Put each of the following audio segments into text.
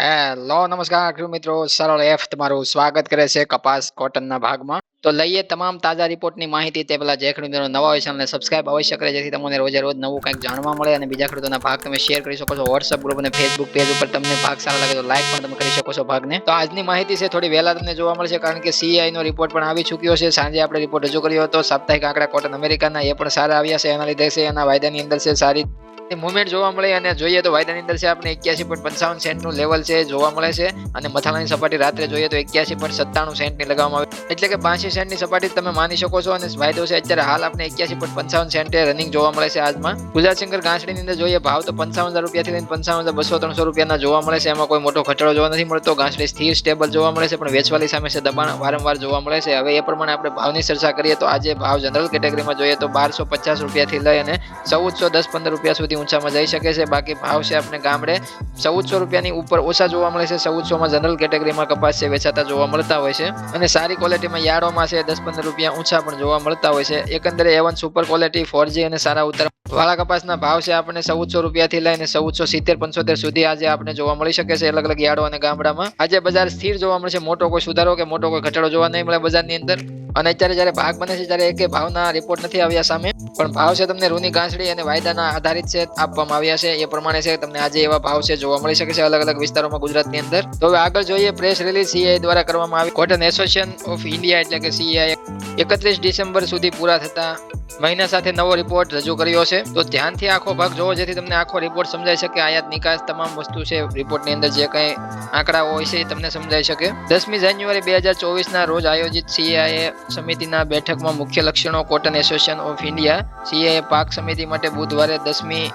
Hello નમસ્કાર મિત્રો. સરળ એફ તમારું સ્વાગત કરે છે કપાસ કોટનના ભાગમાં. તો લઈએ તમામ તાજા રિપોર્ટની માહિતી. તે પહેલાં જે ખેડૂત નવા હોય ચેનલને સબસ્ક્રાઇબ અવશ્ય કરે, જેથી તમને રોજે રોજ નવું કંઈક જાણવા મળે અને બીજા ખેડૂતોના ભાગ તમે શેર કરી શકો છો વોટ્સઅપ ગ્રુપ અને ફેસબુક પેજ ઉપર. તમને ભાગ સારા લાગે તો લાઇક પણ તમે કરી શકો છો ભાગને. તો આજની માહિતી છે, થોડી વહેલા તમને જોવા મળશે, કારણ કે સીઆઈનો રિપોર્ટ પણ આવી ચૂક્યો છે. સાંજે આપણે રિપોર્ટ રજૂ કર્યો હતો. સાપ્તાહિક આંકડા કોટન અમેરિકાના એ પણ સારા આવ્યા છે. એના લીધે છે, એના વાયદાની અંદર છે, સારી મુવમેન્ટ જોવા મળે અને જોઈએ તો વાયદાની અંદર છે આપણે એક્યાસી પોઈન્ટ પંચાવન સેન્ટનું લેવલ છે, જોવા મળે છે. અને મથાળાની સપાટી રાત્રે જોઈએ તો એક્યાસી પોઈન્ટ સત્તાણું સેન્ટની લગાવવામાં આવે એટલે કે બાસી સેન્ટની સપાટી તમે માની શકો છો અને વાયદો છે, અત્યારે હાલ આપણે એક્યાસી પોઈન્ટ પંચાવન સેન્ટે રનિંગ જોવા મળે છે આજમાં. ગુજરાત શંકર ગાંસડીની અંદર જોઈએ ભાવ તો પંચાવન હજાર રૂપિયાથી લઈને પંચાવન હજાર બસો ત્રણસો રૂપિયાના જોવા મળે છે. એમાં કોઈ મોટો ઘટાડો જોવા નથી મળતો. ગાંસડી સ્થિર સ્ટેબલ જોવા મળે છે, પણ વેચવાલી સામે છે દબાણ વારંવાર જોવા મળે છે. હવે એ પ્રમાણે આપણે ભાવની ચર્ચા કરીએ તો આજે ભાવ જનરલ કેટેગરીમાં જોઈએ તો બારસો પચાસ રૂપિયાથી લઈ અને ચૌદસો દસ પંદર રૂપિયા સુધી ઊંચામાં જઈ શકે છે. બાકી ભાવ છે આપણે ગામડે. ચૌદસો રૂપિયાની ઉપર ઓછા જોવા મળે છે. ચૌદસોમાં જનરલ કેટેગરીમાં કપાસ છે, વેચાતા જોવા મળતા હોય છે. અને સારી ક્વોલિટીમાં યાર્ડોમાં છે, દસ પંદર રૂપિયા ઊંચા પણ જોવા મળતા હોય છે. એકંદરે એવન સુપર ક્વોલિટી ફોર અને સારા ઉત્તર વાળા કપાસના ભાવ છે આપણને ચૌદસો રૂપિયાથી લઈને ચૌદસો સિત્તેર, પંચોતેર સુધી આજે આપણે જોવા મળી શકે છે અલગ અલગ યાર્ડો અને ગામડામાં. આજે બજાર સ્થિર જોવા મળશે મોટો કોઈ સુધારો કે મોટો કોઈ ઘટાડો જોવા નહીં મળે બજારની અંદર. અને અત્યારે જ્યારે ભાગ બને છે ત્યારે એકે ભાવના રિપોર્ટ નથી આવ્યા સામે. પણ ભાવ છે તમને રૂની ઘાસડી અને વાયદાના આધારિત છે આપવામાં આવ્યા છે. એ પ્રમાણે છે તમને આજે એવા ભાવ છે જોવા મળી શકે છે અલગ અલગ વિસ્તારોમાં ગુજરાતની અંદર. તો હવે આગળ જોઈએ પ્રેસ રિલીઝ સીઆઈ દ્વારા કરવામાં આવી. કોટન એસોસિએશન ઓફ ઇન્ડિયા એટલે કે સીઆઈ એકત્રીસ ડિસેમ્બર સુધી પૂરા થતા મહિના સાથે નવો રિપોર્ટ રજૂ કર્યો છે. તો ધ્યાનથી આખો ભાગ જોવો જેથી તમને આખો રિપોર્ટ સમજાઈ શકે. આયાત નિકાસ તમામ વસ્તુ છે રિપોર્ટની અંદર, જે કંઈ આંકડા હોય છે એ તમને સમજાઈ શકે. દસમી જાન્યુઆરી બે હજાર ચોવીસના રોજ આયોજિત સીએઆઈએ સમિતિના બેઠકમાં મુખ્ય લક્ષણો cotton association of India CAA પાક સમિતિ માટે બુધવારે દસમી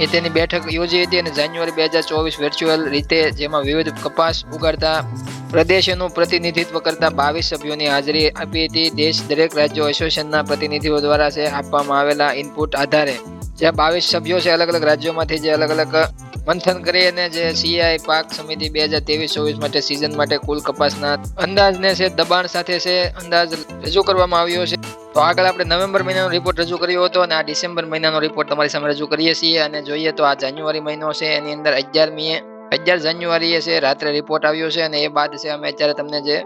એ તેની બેઠક યોજી હતી અને જાન્યુઆરી બે હજાર ચોવીસ વર્ચ્યુઅલ રીતે જેમાં વિવિધ કપાસ ઉગાડતા પ્રદેશોનું પ્રતિનિધિત્વ કરતા બાવીસ સભ્યોની હાજરી આપી હતી. દેશ દરેક રાજ્યો એસોસિએશનના પ્રતિનિધિઓ દ્વારા છે આપવામાં આવેલા ઇનપુટ આધારે. જે બાવીસ સભ્યો છે અલગ અલગ રાજ્યોમાંથી જે અલગ અલગ મંથન કરી અને જે સીઆઈ પાક સમિતિ બે હજાર ત્રેવીસ ચોવીસ માટે સિઝન માટે કુલ કપાસના અંદાજને છે દબાણ સાથે છે અંદાજ રજૂ કરવામાં આવ્યો છે. તો આગળ આપણે નવેમ્બર મહિનાનો રિપોર્ટ રજૂ કર્યો હતો અને આ ડિસેમ્બર મહિનાનો રિપોર્ટ તમારી સામે રજૂ કરીએ છીએ અને જોઈએ તો આ જાન્યુઆરી મહિનો છે એની અંદર અગિયારમીએ અગિયાર જાન્યુઆરીએ છે રાત્રે રિપોર્ટ આવ્યો છે અને એ બાદ છે અમે અત્યારે તમને જે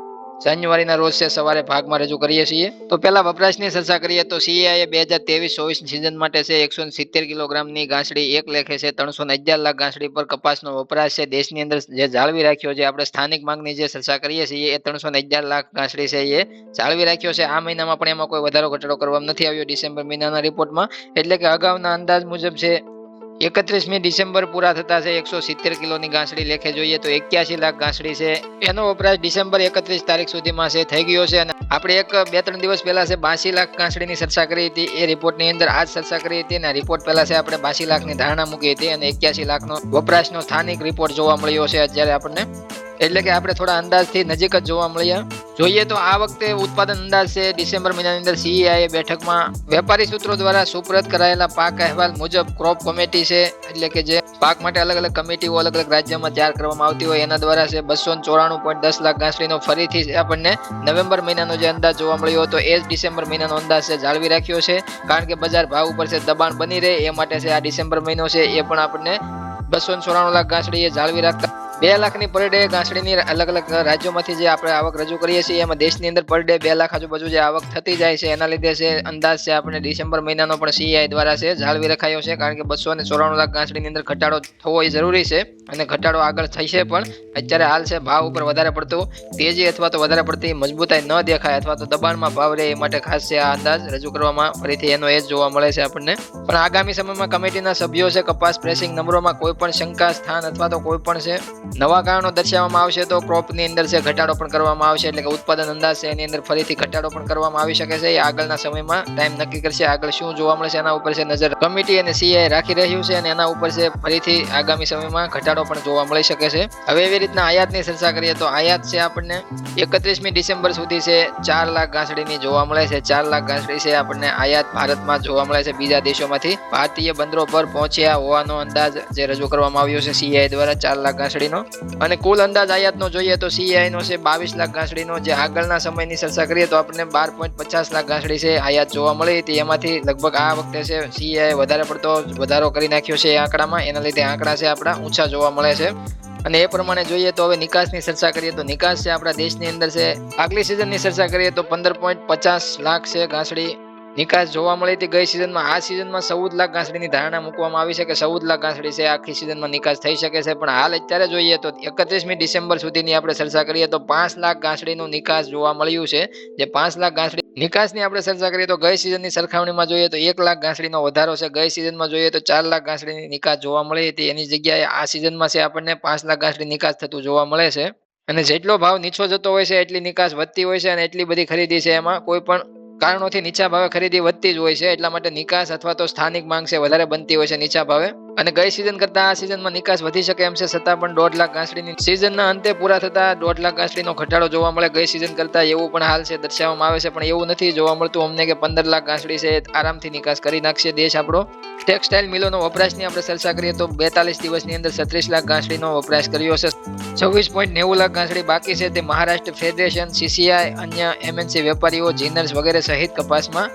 જાન્યુઆરીના રોજ છે, સવારે ભાગમાં રજૂ કરીએ છીએ. તો પહેલા વપરાશની ચર્ચા કરીએ. તો સીઆઈએ બે હજાર ત્રેવીસ ચોવીસ સિઝન માટે છે, એકસો સિત્તેર કિલોગ્રામની ઘાસડી એક લેખે છે, ત્રણસો અગિયાર લાખ ઘાસડી પર કપાસનો વપરાશ છે. દેશની અંદર જે જાળવી રાખ્યો છે, આપણે સ્થાનિક માંગની જે ચર્ચા કરીએ છીએ, એ ત્રણસો અગિયાર લાખ ઘાસડી છે, એ જાળવી રાખ્યો છે. આ મહિનામાં પણ એમાં કોઈ વધારો ઘટાડો કરવામાં નથી આવ્યો ડિસેમ્બર મહિનાના રિપોર્ટમાં એટલે કે અગાઉના અંદાજ મુજબ છે એકત્રીસમી ડિસેમ્બર પૂરા થતા છે. એકસો સિત્તેર કિલોની ઘાસડી લેખે જોઈએ તો એક્યાસી લાખ ઘાસડી છે. એનો વપરાશ ડિસેમ્બર એકત્રીસ તારીખ સુધીમાં છે, થઈ ગયો છે અને આપણે એક બે ત્રણ દિવસ પહેલા છે બાસી લાખ ઘાસડીની ચર્ચા કરી હતી. એ રિપોર્ટની અંદર આજ ચર્ચા કરી હતી અને રિપોર્ટ પહેલા છે આપણે બાસી લાખની ધારણા મૂકી હતી અને એક્યાસી લાખનો વપરાશનો સ્થાનિક રિપોર્ટ જોવા મળ્યો છે. અત્યારે આપણને એટલે કે આપણે થોડા અંદાજથી નજીક જ જોવા મળ્યા. જોઈએ તો આ વખતે ઉત્પાદન અંદાજ ડિસેમ્બર મહિનાની અંદર સીઆઈએ બેઠકમાં વેપારી સૂત્રો દ્વારા સુપ્રત કરાયેલા પાક અહેવાલ મુજબ ક્રોપ કમિટી છે, એટલે કે જે પાક માટે અલગ અલગ કમિટીઓ અલગ અલગ રાજ્યમાં તૈયાર કરવામાં આવતી હોય એના દ્વારા છે, બસો ચોરાણું પોઈન્ટ દસ લાખ ઘાસડીનો ફરીથી આપણને નવેમ્બર મહિનાનો જે અંદાજ જોવા મળ્યો હતો, એ જ ડિસેમ્બર મહિનાનો અંદાજ છે, જાળવી રાખ્યો છે, કારણ કે બજાર ભાવ ઉપર છે, દબાણ બની રહે, એ માટે છે, આ ડિસેમ્બર મહિનો છે, એ પણ આપણને બસો ચોરાણું લાખ ઘાસડી એ જાળવી રાખતા બે લાખની પર ડે ઘાસડીની અલગ અલગ રાજ્યોમાંથી જે આપણે આવક રજૂ કરીએ છીએ, એમાં દેશની અંદર પર ડે બે લાખ આજુબાજુ જે આવક થતી જાય છે, એના લીધે છે અંદાજ છે આપણે ડિસેમ્બર મહિનાનો પણ સીઆઈ દ્વારા છે જાળવી રખાયો છે, કારણ કે બસો અને ચોરાણું લાખ ઘાસડીની અંદર ઘટાડો થવો એ જરૂરી છે અને ઘટાડો આગળ થશે પણ અત્યારે હાલ છે, ભાવ ઉપર વધારે પડતું, તેજી અથવા તો વધારે પડતી મજબૂતાઈ ન દેખાય અથવા તો દબાણમાં ભાવ રહે એ માટે ખાસ છે આ અંદાજ રજૂ કરવામાં. ફરીથી એનો એ જોવા મળે છે આપણને. પણ આગામી સમયમાં કમિટીના સભ્યો છે, કપાસ પ્રેસિંગ નંબરોમાં કોઈ પણ શંકા, સ્થાન અથવા તો કોઈ પણ છે, નવા કારણો દર્શાવવામાં આવશે તો ક્રોપની અંદર છે, ઘટાડો પણ કરવામાં આવશે, એટલે કે ઉત્પાદન અંદાજ છે, એની અંદર ફરીથી ઘટાડો પણ કરવામાં આવી શકે છે. એ આગળના સમયમાં ટાઈમ નક્કી કરશે, આગળ શું જોવા મળશે એના ઉપર છે નજર. કમિટી અને સીઆઈ રાખી રહ્યું છે અને એના ઉપર છે, ફરીથી આગામી સમયમાં ઘટાડો પણ જોવા મળી શકે છે. હવે એવી રીતના આયાતની ચર્ચા કરીએ તો આયાત છે આપણને એકત્રીસમી ડિસેમ્બર સુધી છે. ચાર લાખ ઘાસડીની જોવા મળે છે. ચાર લાખ ઘાસડી છે આપણને આયાત ભારતમાં જોવા મળે છે બીજા દેશોમાંથી. ભારતીય બંદરો પર પહોંચ્યા હોવાનો અંદાજ જે રજૂ કરવામાં આવ્યો છે સીઆઈ દ્વારા ચાર લાખ ઘાસડીનો અને કુલ અંદાજ આયાતનો જોઈએ તો સીઆઈનો છે બાવીસ લાખ ઘાસડીનો જે આગળના સમયની ચર્ચા કરીએ તો આપણને બાર પોઈન્ટ પચાસ લાખ ઘાસડી છે આયાત જોવા મળી. હતી એમાંથી લગભગ આ વખતે છે સીઆઈ વધારે પડતો વધારો કરી નાખ્યો છે એ આંકડામાં. એના લીધે આંકડા છે આપણા ઊંચા જોવા મળે છે. અને એ પ્રમાણે જોઈએ તો હવે નિકાસની ચર્ચા કરીએ તો નિકાસ છે આપણા દેશની અંદર છે. આગલી સિઝનની ચર્ચા કરીએ તો પંદર પોઈન્ટ પચાસ લાખ છે ઘાસડી. નિકાસ જોવા મળી હતી ગઈ સિઝનમાં આ સિઝનમાં ચૌદ લાખ ઘાસડીની ધારણા મૂકવામાં આવી છે કે ચૌદ લાખ ઘાસડી છે, આખી સિઝનમાં નિકાસ થઈ શકે છે. પણ હાલ અત્યારે જોઈએ તો એકત્રીસમી ડિસેમ્બર સુધીની આપણે ચર્ચા કરીએ તો પાંચ લાખ ઘાસડીનું નિકાસ જોવા મળ્યું છે. જે પાંચ લાખ ઘાસડી નિકાસની આપણે ચર્ચા કરીએ તો ગઈ સિઝનની સરખામણીમાં જોઈએ તો એક લાખ ઘાસડીનો વધારો છે. ગઈ સિઝનમાં જોઈએ તો ચાર લાખ ઘાસડીની નિકાસ જોવા મળી હતી. એની જગ્યાએ આ સિઝનમાં છે આપણને પાંચ લાખ ઘાસડી નિકાસ થતું જોવા મળે છે. અને જેટલો ભાવ નીચો જતો હોય છે, એટલી નિકાસ વધતી હોય છે અને એટલી બધી ખરીદી છે. એમાં કોઈ પણ કારણોથી નીચા ભાવે ખરીદી વધતી જ હોય છે, એટલા માટે નિકાસ અથવા તો સ્થાનિક માંગ છે, વધારે બનતી હોય છે નીચા ભાવે. અને ગઈ સિઝન કરતા આ સિઝનમાં નિકાસ વધી શકે એમ છે, છતાં પણ દોઢ લાખ ઘાસડીની સિઝનના અંતે પૂરા થતા દોઢ લાખ ઘાસડીનો ઘટાડો જોવા મળે. ગઈ સિઝન કરતા એવું પણ હાલ છે, દર્શાવવામાં આવે છે, પણ એવું નથી જોવા મળતું અમને કે પંદર લાખ ઘાસડી છે આરામથી નિકાસ કરી નાખશે દેશ આપણો. ટેક્સટાઇલ મિલોનો વપરાશની આપણે ચર્ચા કરીએ તો બેતાલીસ દિવસની અંદર છત્રીસ લાખ ઘાસડીનો વપરાશ કર્યો છે છવ્વીસ પોઈન્ટ નેવું લાખ ઘાસડી બાકી છે. તે મહારાષ્ટ્ર ફેડરેશન, સીસીઆઈ, અન્ય એમએનસી વેપારીઓ, જીનર્સ વગેરે સહિત કપાસમાં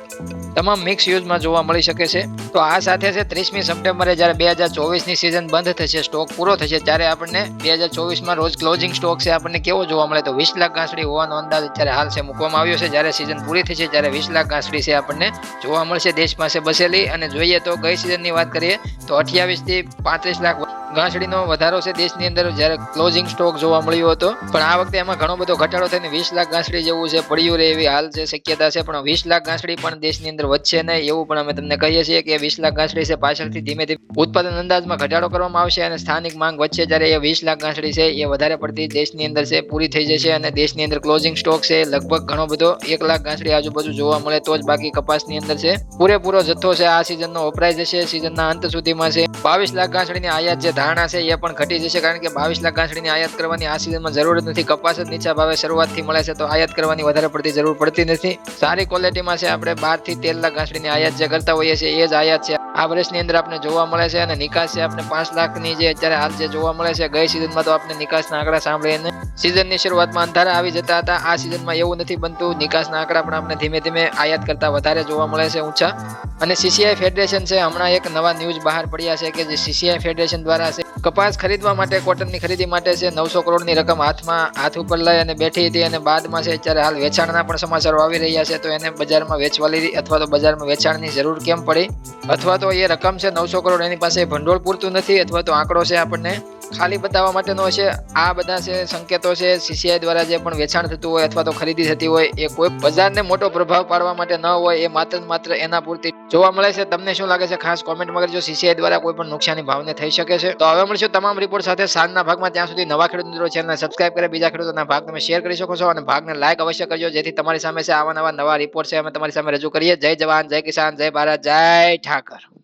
તમામ મિક્સ યુઝમાં જોવા મળી શકે છે. તો આ સાથે છે ત્રીસમી સપ્ટેમ્બરે જ્યારે બે હજાર ચોવીસની સિઝન બંધ થશે સ્ટોક પૂરો થશે, ત્યારે આપણને બે હજાર ચોવીસમાં રોજ ક્લોઝિંગ સ્ટોક છે આપણને કેવો જોવા મળે તો વીસ લાખ ઘાસડી હોવાનો અંદાજ અત્યારે હાલ છે મૂકવામાં આવ્યો છે. જ્યારે સિઝન પૂરી થશે ત્યારે વીસ લાખ ઘાસડી છે આપણને જોવા મળશે દેશ પાસે બસેલી. અને જોઈએ તો ગઈ સિઝનની વાત કરીએ તો અઠ્યાવીસથી પાંત્રીસ લાખ ઘાસડીનો વધારો છે દેશની અંદર જ્યારે ક્લોઝિંગ સ્ટોક જોવા મળ્યો હતો. પણ આ વખતે એમાં ઘણો બધો ઘટાડો થઈને વીસ લાખ ઘાસડી જેવું છે, પડ્યું રહે એવી હાલ છે શક્યતા છે. પણ વીસ લાખ ઘાસડી પણ દેશની અંદર વધશે નહીં એવું પણ અમે તમને કહીએ છીએ કે વીસ લાખ ઘાસડી છે પાછળથી ધીમે ધીમે ઉત્પાદન અંદાજમાં ઘટાડો કરવામાં આવશે અને સ્થાનિક માંગ વધશે જ્યારે એ વીસ લાખ ઘાસડી છે એ વધારે પડતી દેશની અંદર છે, પૂરી થઈ જશે અને દેશની અંદર ક્લોઝિંગ સ્ટોક છે લગભગ ઘણો બધો એક લાખ ઘાસડી આજુબાજુ જોવા મળે તો જ બાકી કપાસની અંદર છે. પૂરેપૂરો જથ્થો છે, આ સિઝનનો વપરાય જશે સિઝનના અંત સુધીમાં છે. બાવીસ લાખ ઘાસડીની આયાત જે ધારણા છે એ પણ ઘટી જશે કારણ કે બાવીસ લાખ ઘાસડીની આયાત કરવાની આ સિઝનમાં જરૂર નથી. કપાસ જ નીચા ભાવે શરૂઆતથી મળે છે તો આયાત કરવાની વધારે પડતી જરૂર પડતી નથી. સારી ક્વોલિટીમાં છે, આપણે બારથી તેર લાખ ઘાસડીની આયાત જે કરતા હોઈએ છીએ એ જ આયાત છે. આ વર્ષની અંદર આપણે જોવા મળે છે અને નિકાસ છે આપણે પાંચ લાખની જે અત્યારે હાલ જે જોવા મળે છે, ગઈ સિઝનમાં તો આપણે નિકાસના આંકડા સાંભળીને સિઝનની શરૂઆતમાં અંધારા આવી જતા હતા. આ સિઝનમાં એવું નથી બનતું. નિકાસના આંકડા પણ આપણે ધીમે ધીમે આયાત કરતા વધારે જોવા મળે છે ઊંચા. અને સીસીઆઈ ફેડરેશન છે, હમણાં એક નવા ન્યૂઝ બહાર પડ્યા છે કે જે સીસીઆઈ ફેડરેશન દ્વારા છે, કપાસ ખરીદવા માટે, કોટનની ખરીદી માટે છે, નવસો કરોડની રકમ હાથમાં, હાથ ઉપર લઈ અને બેઠી હતી અને બાદમાં છે, અત્યારે હાલ વેચાણના પણ સમાચારો આવી રહ્યા છે, તો એને બજારમાં વેચવા લીધી અથવા તો બજારમાં વેચાણની જરૂર કેમ પડી? અથવા તો એ રકમ છે નવસો કરોડ, એની પાસે ભંડોળ પૂરતું નથી, અથવા તો આંકડો છે આપણને ખાલી બતાવવા માટેનો છે. આ બધા છે સંકેતો છે. સીસીઆઈ દ્વારા જે પણ વેચાણ થતું હોય અથવા તો ખરીદી થતી હોય, એ કોઈ બજારને મોટો પ્રભાવ પાડવા માટે ન હોય, એ માત્ર માત્ર એના પૂરતી જોવા મળે છે. તમને શું લાગે છે ખાસ કોમેન્ટમાં કરજો. સીસીઆઈ દ્વારા કોઈ પણ નુકસાની ભાવને થઈ શકે છે. તો હવે મળશું તમામ રિપોર્ટ સાથે સાંજના ભાગમાં. ત્યાં સુધી નવા ખેડૂત મિત્રો ચેનલને સબસ્ક્રાઇબ કરે. બીજા ખેડૂતોના ભાગ તમે શેર કરી શકો છો અને ભાગને લાઈક અવશ્ય કરજો. જેથી તમારી સામે છે આવા નવા નવા રિપોર્ટ છે. અમે તમારી સામે રજૂ કરીએ. જય જવાન, જય કિસાન, જય ભારત, જય ઠાકર.